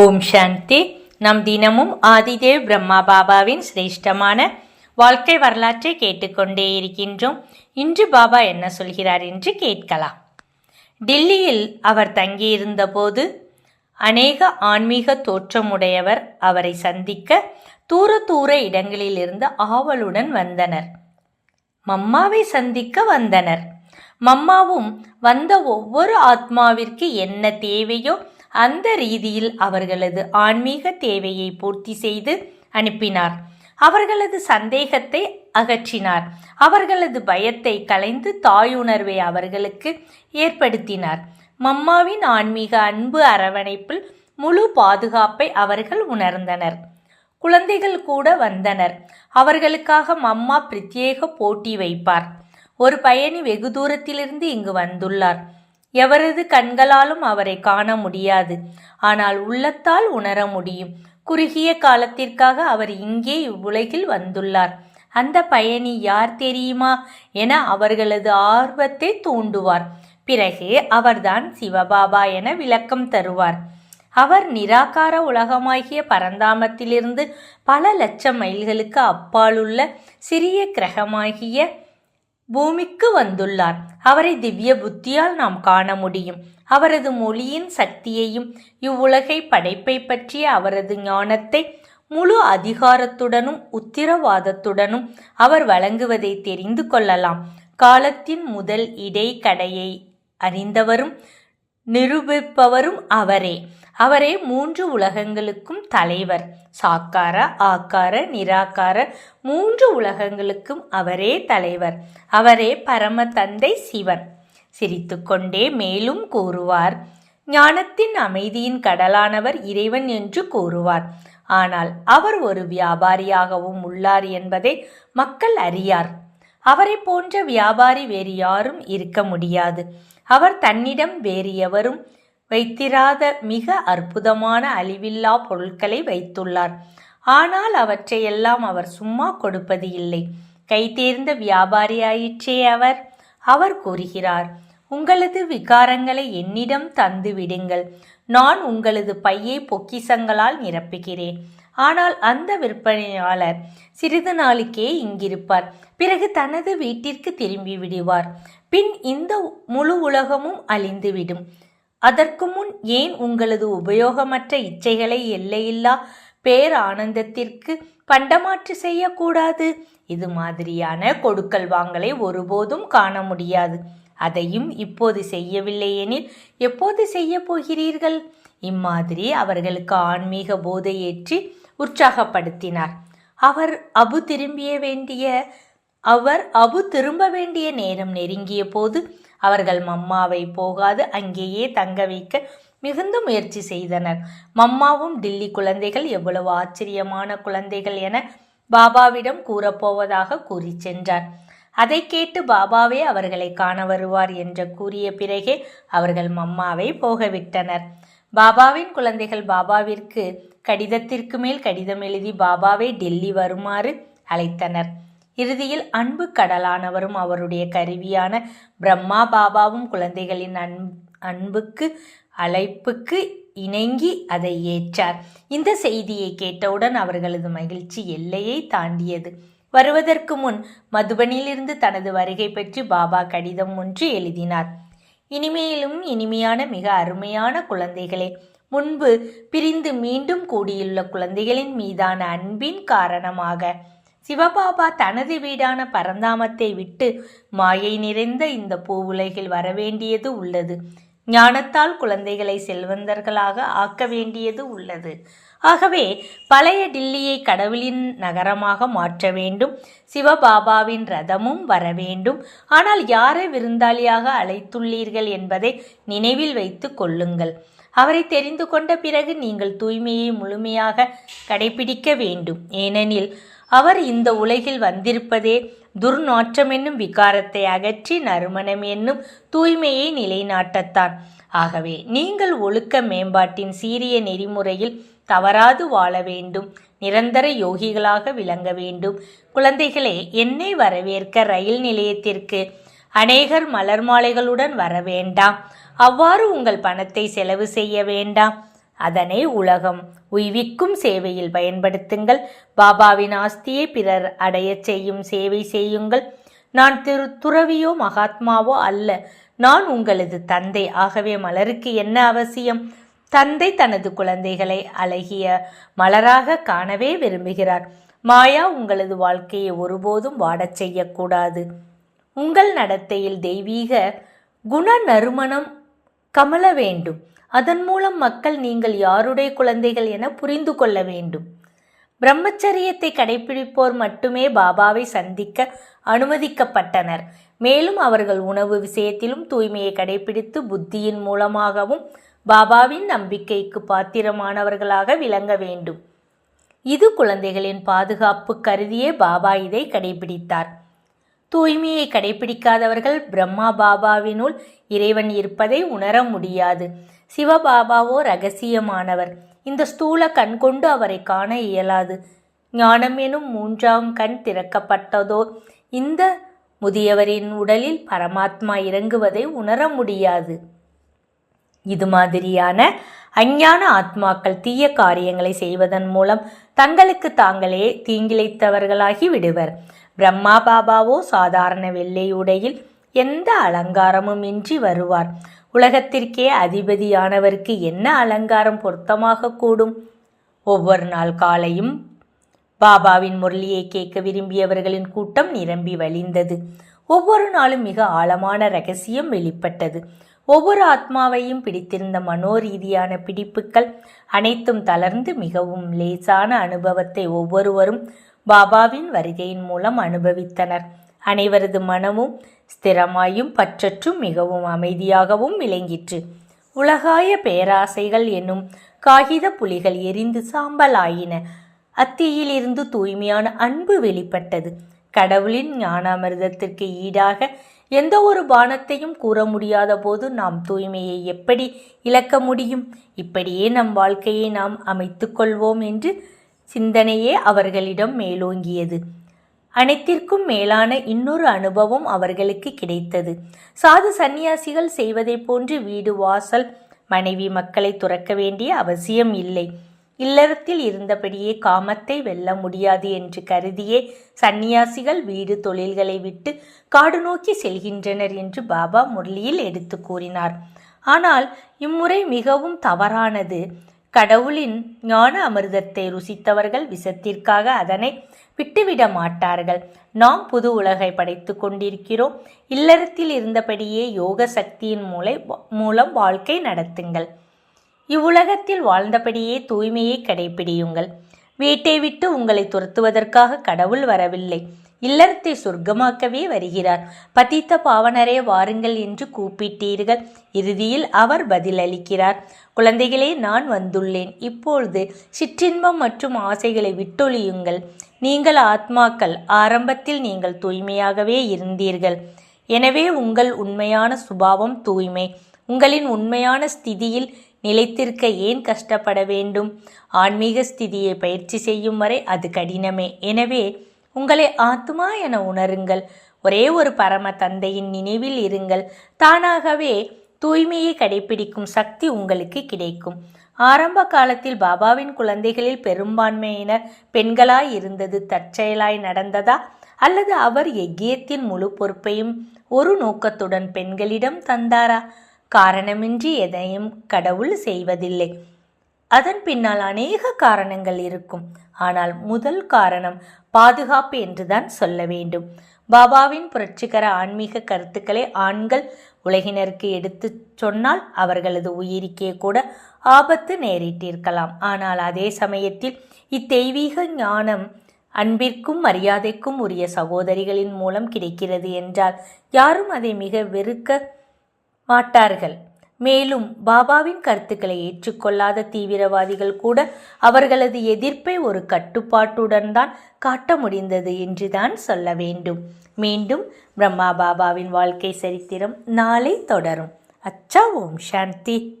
ஓம் சாந்தி. நம் தினமும் ஆதிதேவ் பிரம்மா பாபாவின் சிரேஷ்டமான வாழ்க்கை வரலாற்றை கேட்டுக்கொண்டே இருக்கின்றோம். இன்று பாபா என்ன சொல்கிறார் என்று கேட்கலாம். டில்லியில் அவர் தங்கியிருந்த போது அநேக ஆன்மீக தோற்றமுடையவர் அவரை சந்திக்க தூர தூர இடங்களிலிருந்து ஆவலுடன் வந்தனர். மம்மாவை சந்திக்க வந்தனர். மம்மாவும் வந்த ஒவ்வொரு ஆத்மாவிற்கு என்ன தேவையோ அந்த ரீதியில் அவர்களது ஆன்மீக தேவையை பூர்த்தி செய்து அனுப்பினார். அவர்களது சந்தேகத்தை அகற்றினார். அவர்களது பயத்தை கலைந்து தாயுணர்வை அவர்களுக்கு ஏற்படுத்தினார். மம்மாவின் ஆன்மீக அன்பு அரவணைப்பில் முழு பாதுகாப்பை அவர்கள் உணர்ந்தனர். குழந்தைகள் கூட வந்தனர். அவர்களுக்காக மம்மா பிரத்யேக போட்டி வைப்பார். ஒரு பயணி வெகு தூரத்திலிருந்து இங்கு வந்துள்ளார். எவரது கண்களாலும் அவரை காண முடியாது. ஆனால் உள்ளத்தால் உணர முடியும். குறுகிய காலத்திற்காக அவர் இங்கே இவ்வுலகில் வந்துள்ளார். அந்த பயணி யார் தெரியுமா? என அவர்களது ஆர்வத்தை தூண்டுவார். பிறகு அவர்தான் சிவபாபா என விளக்கம் தருவார். அவர் நிராகார உலகமாகிய பரந்தாமத்திலிருந்து பல லட்சம் மைல்களுக்கு அப்பாலுள்ள சிறிய கிரகமாகிய பூமிக்கு வந்துள்ளார். அவரை திவ்ய புத்தியால் நாம் காண முடியும். அவரது மொழியின் சக்தியையும் இவ்வுலகை படைப்பை பற்றிய அவரது ஞானத்தை முழு அதிகாரத்துடனும் உத்திரவாதத்துடனும் அவர் வழங்குவதை தெரிந்து கொள்ளலாம். காலத்தின் முதல் இடைக்கடையை அறிந்தவரும் நிரூபிப்பவரும் அவரே. அவரே மூன்று உலகங்களுக்கும் தலைவர். சாக்கார ஆக்கார நிராகார மூன்று உலகங்களுக்கும் அவரே தலைவர். அவரே பரம தந்தை சிவன். சிரித்துக்கொண்டே மேலும் கூறுவார் ஞானத்தின் அமைதியின் கடலானவர் இறைவன் என்று கூறுவார். ஆனால் அவர் ஒரு வியாபாரியாகவும் உள்ளார் என்பதை மக்கள் அறியார். அவரை போன்ற வியாபாரி வேறு யாரும் இருக்க முடியாது. அவர் தன்னிடம் வேறு எவரும் வைத்திராத மிக அற்புதமான அழிவில்லா பொருட்களை வைத்துள்ளார். ஆனால் அவற்றையெல்லாம் அவர் சும்மா கொடுப்பது இல்லை. கைதேர்ந்த வியாபாரியாயிற்றே அவர். அவர் கூறுகிறார் உங்களது விகாரங்களை என்னிடம் தந்து விடுங்கள். நான் உங்களது பையை பொக்கிசங்களால் நிரப்புகிறேன். ஆனால் அந்த விற்பனையாளர் சிறிது நாளுக்கே இங்கிருப்பார். பிறகு தனது வீட்டிற்கு திரும்பி விடுவார். பின் இந்த முழு உலகமும் அழிந்துவிடும். அதற்கு முன் ஏன் உங்களது உபயோகமற்ற இச்சைகளை எல்லையில்லா பேர் ஆனந்தத்திற்கு பண்டமாற்று செய்யக்கூடாது? இது மாதிரியான கொடுக்கல் வாங்கலை ஒருபோதும் காண முடியாது. அதையும் இப்போது செய்யவில்லை எனில் எப்போது செய்ய போகிறீர்கள்? இம்மாதிரி அவர்களுக்கு ஆன்மீக போதை உற்சாகப்படுத்தினார். அவர் அபு திரும்பிய வேண்டிய அவர் அபு திரும்ப வேண்டிய நேரம் நெருங்கிய போது அவர்கள் மம்மாவை போகாது அங்கேயே தங்க வைக்க மிகுந்த முயற்சி செய்தனர். மம்மாவும் டில்லி குழந்தைகள் எவ்வளவு ஆச்சரியமான குழந்தைகள் என பாபாவிடம் கூறப்போவதாக கூறி சென்றார். அதை கேட்டு பாபாவே அவர்களை காண வருவார் என்று கூறிய பிறகே அவர்கள் மம்மாவை போகவிட்டனர் பாபாவின் குழந்தைகள் பாபாவிற்கு கடிதத்திற்கு மேல் கடிதம் எழுதி பாபாவை டெல்லி வருமாறு அழைத்தனர். இறுதியில் அன்பு கடலானவரும் அவருடைய கருவியான பிரம்மா பாபாவும் குழந்தைகளின் அன் அன்புக்கு அழைப்புக்கு இணங்கி அதை ஏற்றார். இந்த செய்தியை கேட்டவுடன் அவர்களது மகிழ்ச்சி எல்லையை தாண்டியது. வருவதற்கு முன் மதுபனிலிருந்து தனது வருகை பற்றி பாபா கடிதம் ஒன்று எழுதினார். இனிமேலும் இனிமையான மிக அருமையான குழந்தைகளே முன்பு பிரிந்து மீண்டும் கூடியுள்ள குழந்தைகளின் மீதான அன்பின் காரணமாக சிவபாபா தனது வீடான பரந்தாமத்தை விட்டு மாயை நிறைந்த இந்த பூவுலகில் வரவேண்டியது உள்ளது. ஞானத்தால் குழந்தைகளை செல்வந்தர்களாக ஆக்க வேண்டியது உள்ளது. ஆகவே பழைய டில்லியை கடவுளின் நகரமாக மாற்ற வேண்டும். சிவபாபாவின் ரதமும் வர வேண்டும். ஆனால் யாரை விருந்தாளியாக அழைத்துள்ளீர்கள் என்பதை நினைவில் வைத்து கொள்ளுங்கள். அவரை தெரிந்து கொண்ட பிறகு நீங்கள் தூய்மையை முழுமையாக கடைபிடிக்க வேண்டும். ஏனெனில் அவர் இந்த உலகில் வந்திருப்பதே துர்நாற்றம் என்னும் விகாரத்தை அகற்றி நறுமணம் என்னும் தூய்மையை நிலைநாட்டத்தான். ஆகவே நீங்கள் ஒழுக்க மேம்பாட்டின் சீரிய நெறிமுறையில் தவறாது வாழ வேண்டும். நிரந்தர யோகிகளாக விளங்க வேண்டும். குழந்தைகளே என்னை வரவேற்க ரயில் நிலையத்திற்கு அநேகர் மலர் மாலைகளுடன் வர வேண்டாம். அவ்வாறு உங்கள் பணத்தை செலவு செய்ய வேண்டாம். அதனை உலகம் உய்விக்கும் சேவையில் பயன்படுத்துங்கள். பாபாவின் ஆஸ்தியை பிறர் அடையச் செய்யும் சேவை செய்யுங்கள். நான் திரு துறவியோ மகாத்மாவோ அல்ல. நான் உங்களது தந்தை. ஆகவே மலருக்கு என்ன அவசியம்? தந்தை தனது குழந்தைகளை அழகிய மலராக காணவே விரும்புகிறார். மாயா உங்களது வாழ்க்கையை ஒருபோதும் வாடச் செய்யக்கூடாது. உங்கள் நடத்தையில் தெய்வீக குண நறுமணம் கமல வேண்டும். அதன் மூலம் மக்கள் நீங்கள் யாருடைய குழந்தைகள் என புரிந்து கொள்ள வேண்டும். பிரம்மச்சரியத்தை கடைபிடிப்போர் மட்டுமே பாபாவை சந்திக்க அனுமதிக்கப்பட்டனர். மேலும் அவர்கள் உணவு விஷயத்திலும் தூய்மையை கடைபிடித்து புத்தியின் மூலமாகவும் பாபாவின் நம்பிக்கைக்கு பாத்திரமானவர்களாக விளங்க வேண்டும். இது குழந்தைகளின் பாதுகாப்பு கருதியே பாபா இதை கடைபிடித்தார். தூய்மையை கடைபிடிக்காதவர்கள் பிரம்மா பாபாவினுள் இறைவன் இருப்பதை உணர முடியாது. சிவபாபாவோ ரகசியமானவர். இந்த ஸ்தூல கண் கொண்டு அவரை காண இயலாது. ஞானம் எனும் மூன்றாம் கண் திறக்கப்பட்டதோ இந்த முதியவரின் உடலில் பரமாத்மா இறங்குவதை உணர முடியாது. இது மாதிரியான அஞ்ஞான ஆத்மாக்கள் தீய காரியங்களை செய்வதன் மூலம் தங்களுக்கு தாங்களே தீங்கிழைத்தவர்களாகி விடுவர். பிரம்மா பாபாவோ சாதாரண வெள்ளை உடையில் எந்த அலங்காரமும் இன்றி வருவார்? உலகத்திற்கே அதிபதியானவருக்கு என்ன அலங்காரம் பொருத்தமாக கூடும்? ஒவ்வொரு நாள் காலையும் பாபாவின் முரளியை கேட்க விரும்பியவர்களின் கூட்டம் நிரம்பி வழிந்தது. ஒவ்வொரு நாளும் மிக ஆழமான ரகசியம் வெளிப்பட்டது. ஒவ்வொரு ஆத்மாவையும் பிடித்திருந்த மனோரீதியான பிடிப்புகள் அனைத்தும் தளர்ந்து மிகவும் லேசான அனுபவத்தை ஒவ்வொருவரும் பாபாவின் வருகையின் மூலம் அனுபவித்தனர். அனைவரது மனமும் ஸ்திரமாயும் பற்றற்றும் மிகவும் அமைதியாகவும் விளங்கிற்று. உலகாய பேராசைகள் என்னும் காகித புலிகள் எரிந்து சாம்பலாயின. அத்தீயிலிருந்து தூய்மையான அன்பு வெளிப்பட்டது. கடவுளின் ஞானாமிர்தத்திற்கு ஈடாக எந்த ஒரு பானத்தையும் கூற முடியாத போது நாம் தூய்மையை எப்படி இழக்க முடியும்? இப்படியே நம் வாழ்க்கையை நாம் அமைத்து கொள்வோம் என்று சிந்தனையே அவர்களிடம் மேலோங்கியது. அனைத்திற்கும் மேலான இன்னொரு அனுபவம் அவர்களுக்கு கிடைத்தது. சாது சந்நியாசிகள் செய்வதைப் போன்று வீடு வாசல் மனைவி மக்களை துறக்க வேண்டிய அவசியம் இல்லை. இல்லறத்தில் இருந்தபடியே காமத்தை வெல்ல முடியாது என்று கருதியே சந்நியாசிகள் வீடு தொழில்களை விட்டு காடு நோக்கி செல்கின்றனர் என்று பாபா முரளியில் எடுத்து கூறினார். ஆனால் இம்முறை மிகவும் தவறானது. கடவுளின் ஞான அமிர்தத்தை ருசித்தவர்கள் விஷத்திற்காக அதனை விட்டுவிட மாட்டார்கள். நாம் புது உலகை படைத்து கொண்டிருக்கிறோம். இல்லறத்தில் இருந்தபடியே யோக சக்தியின் மூலை மூலம் வாழ்க்கை நடத்துங்கள். இவ்வுலகத்தில் வாழ்ந்தபடியே தூய்மையை கடைபிடியுங்கள். வீட்டை விட்டு உங்களை துரத்துவதற்காக கடவுள் வரவில்லை. இல்லறத்தை சொர்க்கமாக்கவே வருகிறார். பதித்த பாவனரே வாருங்கள் என்று கூப்பிட்டீர்கள். இறுதியில் அவர் பதிலளிக்கிறார். குழந்தைகளே நான் வந்துள்ளேன். இப்பொழுது சிற்றின்பம் மற்றும் ஆசைகளை விட்டொழியுங்கள். நீங்கள் ஆத்மாக்கள். ஆரம்பத்தில் நீங்கள் தூய்மையாகவே இருந்தீர்கள். எனவே உங்கள் உண்மையான சுபாவம் தூய்மை. உங்களின் உண்மையான ஸ்திதியில் நிலைத்திருக்க ஏன் கஷ்டப்பட வேண்டும்? ஆன்மீக ஸ்திதியை பயிற்சி செய்யும் வரை அது கடினமே. எனவே உங்களை ஆத்மா என உணருங்கள். ஒரே ஒரு பரம தந்தையின் நினைவில் இருங்கள். தானாகவே தூய்மையை கடைபிடிக்கும் சக்தி உங்களுக்கு கிடைக்கும். ஆரம்ப காலத்தில் பாபாவின் குழந்தைகளில் பெரும்பான்மையினர் பெண்களாய் இருந்தது தற்செயலாய் நடந்ததா? அல்லது அவர் எக்கியத்தின் முழு பொறுப்பையும் ஒரு நோக்கத்துடன் பெண்களிடம் தந்தாரா? காரணமின்றி எதையும் கடவுள் செய்வதில்லை. அதன் பின்னால் அநேக காரணங்கள் இருக்கும். ஆனால் முதல் காரணம் பாதுகாப்பு என்றுதான் சொல்ல வேண்டும். பாபாவின் புரட்சிகர ஆன்மீக கருத்துக்களை ஆண்கள் உலகினருக்கு எடுத்து சொன்னால் அவர்களது உயிருக்கே கூட ஆபத்து நேரிட்டிருக்கலாம். ஆனால் அதே சமயத்தில் இத்தெய்வீக ஞானம் அன்பிற்கும் மரியாதைக்கும் உரிய சகோதரிகளின் மூலம் கிடைக்கிறது என்றால் யாரும் அதை மிக வெறுக்க மாட்டார்கள். மேலும் பாபாவின் கருத்துக்களை ஏற்றுக்கொள்ளாத தீவிரவாதிகள் கூட அவர்களது எதிர்ப்பை ஒரு கட்டுப்பாட்டுடன் தான் காட்ட முடிந்தது என்றுதான் சொல்ல வேண்டும். மீண்டும் பிரம்மா பாபாவின் வாழ்க்கை சரித்திரம் நாளை தொடரும். அச்சா ஓம் சாந்தி.